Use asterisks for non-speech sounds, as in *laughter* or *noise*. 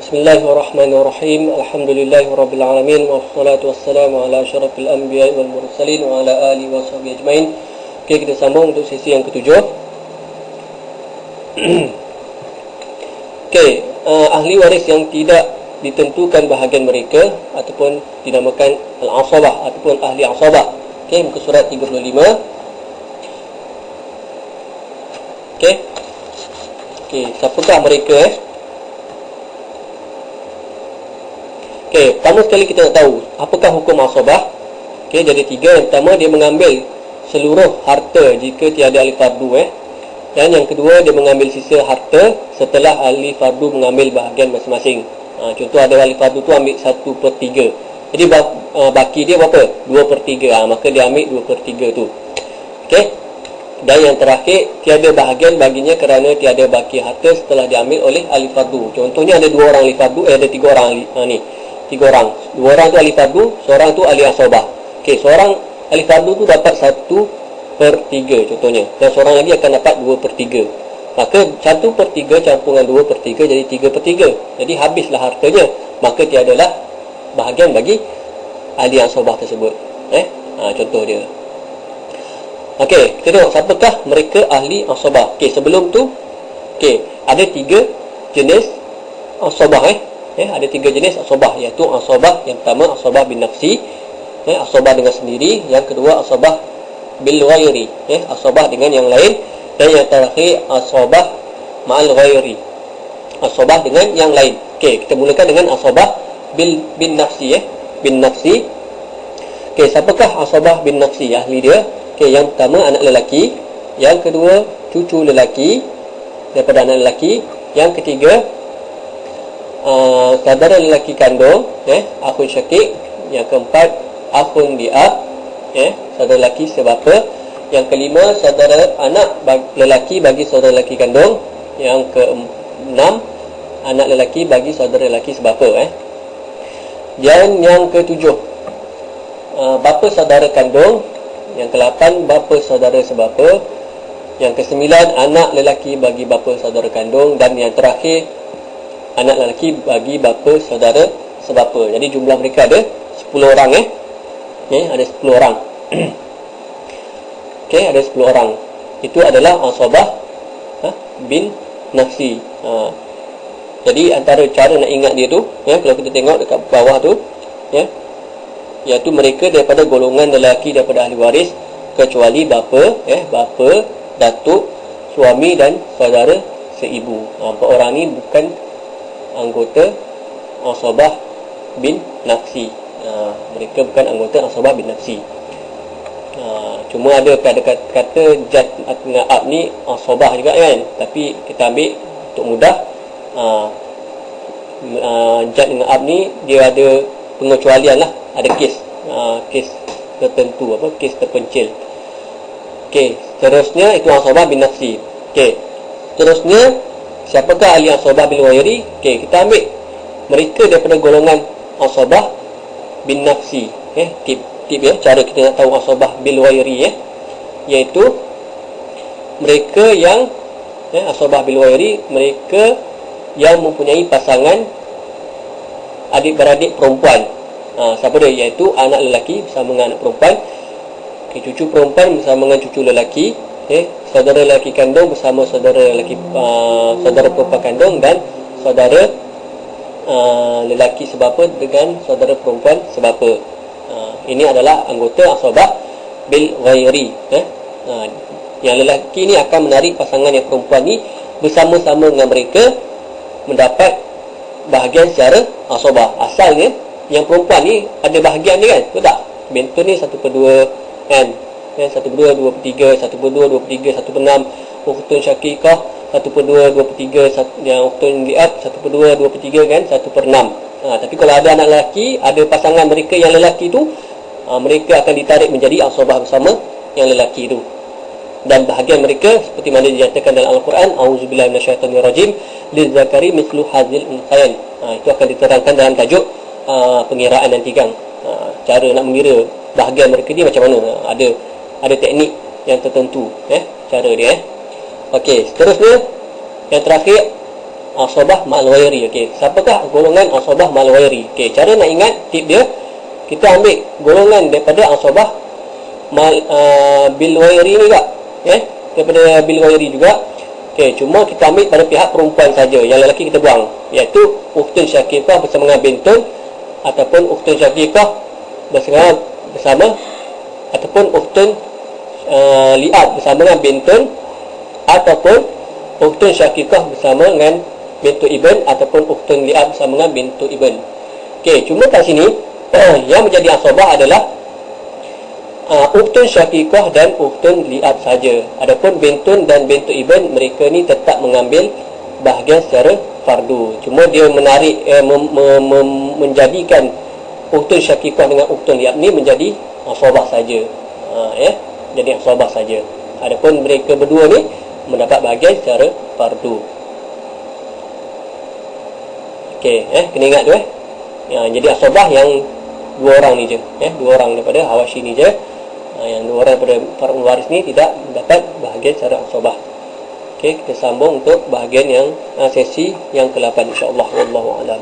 Bismillahirrahmanirrahim. Alhamdulillahirabbil wassalatu wassalamu ala asyrafil anbiya'i wal mursalin wa ala alihi washabihi ajmain. Okey, kita sambung untuk sesi yang ketujuh. *clears throat* Okey, uh, ahli waris yang tidak ditentukan bahagian mereka ataupun dinamakan al-asabah ataupun ahli asabah. Okey, muka surat 35. Okey. Okey, siapakah mereka eh? Okey, pertama sekali kita nak tahu apakah hukum asabah. Okey, jadi tiga. Yang pertama dia mengambil seluruh harta jika tiada ahli fardu eh. Dan yang kedua dia mengambil sisa harta setelah ahli fardu mengambil bahagian masing-masing. Ha, contoh ada ahli fardu tu ambil satu per tiga. Jadi uh, baki dia berapa? Dua per tiga. Ha, maka dia ambil dua per tiga tu. Okey. Dan yang terakhir tiada bahagian baginya kerana tiada baki harta setelah diambil oleh ahli fardu. Contohnya ada dua orang ahli fardu, eh ada tiga orang ahli, ha, ni tiga orang. Dua orang tu ahli fardu seorang tu ahli asabah okey seorang ahli fardu tu dapat satu per tiga contohnya. Dan seorang lagi akan dapat dua per tiga. Maka satu per tiga campur dengan dua per tiga jadi tiga per tiga. Jadi habislah hartanya. Maka tiadalah bahagian bagi ahli asabah tersebut. Eh? Ha, contoh dia. Okey, kita tengok siapakah mereka ahli asabah. Okey, sebelum tu okey, ada tiga jenis asabah eh eh, ada tiga jenis asobah iaitu asobah yang pertama asobah bin nafsi eh, asobah dengan sendiri yang kedua asobah bil ghairi eh, asobah dengan yang lain dan yang terakhir asobah ma'al ghairi asobah dengan yang lain. Okey, kita mulakan dengan asobah bil bin nafsi eh, bin nafsi. Okey, siapakah asobah bin nafsi ahli dia? Okey, yang pertama anak lelaki yang kedua cucu lelaki daripada anak lelaki yang ketiga uh, saudara lelaki kandung eh akhun syakik. Yang keempat akhun diab eh saudara lelaki sebapa. Yang kelima saudara anak lelaki bagi saudara lelaki kandung. Yang keenam anak lelaki bagi saudara lelaki sebapa eh. Dan yang ketujuh uh, bapa saudara kandung. Yang kelapan bapa saudara sebapa. Yang kesembilan anak lelaki bagi bapa saudara kandung. Dan yang terakhir anak lelaki bagi bapa saudara sebapa. Jadi jumlah mereka ada 10 orang eh. Okay, ada 10 orang. Okey, ada 10 *clears throat* orang. Itu adalah asabah ha, bin nafsi. Ha. Jadi antara cara nak ingat dia tu, ya, kalau kita tengok dekat bawah tu, ya. Iaitu mereka daripada golongan lelaki daripada ahli waris kecuali bapa, ya, bapa, datuk, suami dan saudara seibu. Ha, empat orang ni bukan anggota Asabah bin Nafsi. Ha, Mereka bukan anggota Asabah bin Nafsi. Ha, Cuma ada kata-kata Jad dengan Ab ni Asabah juga kan? Tapi kita ambil untuk mudah ha, ha, Jad dengan Ab ni Dia ada pengecualian lah. Ada kes ha, Kes tertentu apa Kes terpencil. Okey, seterusnya itu Asabah bin Nafsi. Okey, seterusnya Siapakah ahli asabah bil wairi? Okey, kita ambil mereka daripada golongan asabah bin nafsi. Eh, tip tip ya, cara kita nak tahu asabah bil wairi ya. Iaitu mereka yang eh, asabah bil wairi, mereka yang mempunyai pasangan adik-beradik perempuan. Ha, siapa dia? Iaitu anak lelaki bersama dengan anak perempuan. Okay, cucu perempuan bersama dengan cucu lelaki okay, saudara lelaki kandung bersama saudara lelaki uh, saudara perempuan kandung dan saudara uh, lelaki sebapa dengan saudara perempuan sebapa. Uh, ini adalah anggota asabah bil ghairi eh? uh, yang lelaki ni akan menarik pasangan yang perempuan ni bersama-sama dengan mereka mendapat bahagian secara asabah asalnya yang perempuan ni ada bahagian ni kan betul tak? Bentuk ni satu per dua kan ya, 1 per 2, 2 per 3 1 per 2, 2 per 3, 1 per 6 Uktun syakikah 1 per 2, 2 per 3 Yang uktun liat 1 per 2, 2 per 3 kan? 1 per 6 ha, Tapi kalau ada anak lelaki Ada pasangan mereka yang lelaki tu ha, Mereka akan ditarik menjadi asabah bersama Yang lelaki tu. Dan bahagian mereka seperti mana dinyatakan dalam Al-Quran A'udzubillahi minasyaitonirrajim lizakari mislu hazil unsayan. Ha, itu akan diterangkan dalam tajuk uh, pengiraan nanti kan uh, cara nak mengira bahagian mereka ni macam mana? Uh, ada ada teknik yang tertentu eh cara dia eh. Okey seterusnya yang terakhir asabah malwairi okey siapakah golongan asabah malwairi okey cara nak ingat tip dia kita ambil golongan daripada asabah mal uh, bilwairi ni juga eh daripada bilwairi juga. Okey cuma kita ambil pada pihak perempuan saja yang lelaki kita buang iaitu ukhtun syakifah bersama dengan bintun ataupun ukhtun syakifah bersama bersama ataupun ukhtun uh, liat bersama dengan bintun ataupun ukhtun syakifah bersama dengan bintu ibn ataupun ukhtun li'ab bersama dengan bintu ibn. Okey, cuma kat sini *clears throat* yang menjadi asabah adalah uh, ukhtun syakikah dan ukhtun li'ab saja. Adapun bintun dan bintu ibn mereka ni tetap mengambil bahagian secara fardu. Cuma dia menarik eh, mem, mem, mem, menjadikan ukhtun syakikah dengan ukhtun li'ab ni menjadi asabah saja. Uh, ya, jadi asabah saja. Adapun mereka berdua ni mendapat bahagian secara fardu. Okey, eh kena ingat tu eh. Ya, jadi asabah yang dua orang ni je, eh dua orang daripada Hawashi ni je. Ha, yang dua orang daripada para waris ni tidak mendapat bahagian secara asabah. Okey, kita sambung untuk bahagian yang uh, sesi yang ke-8 insya-Allah wallahu a'lam.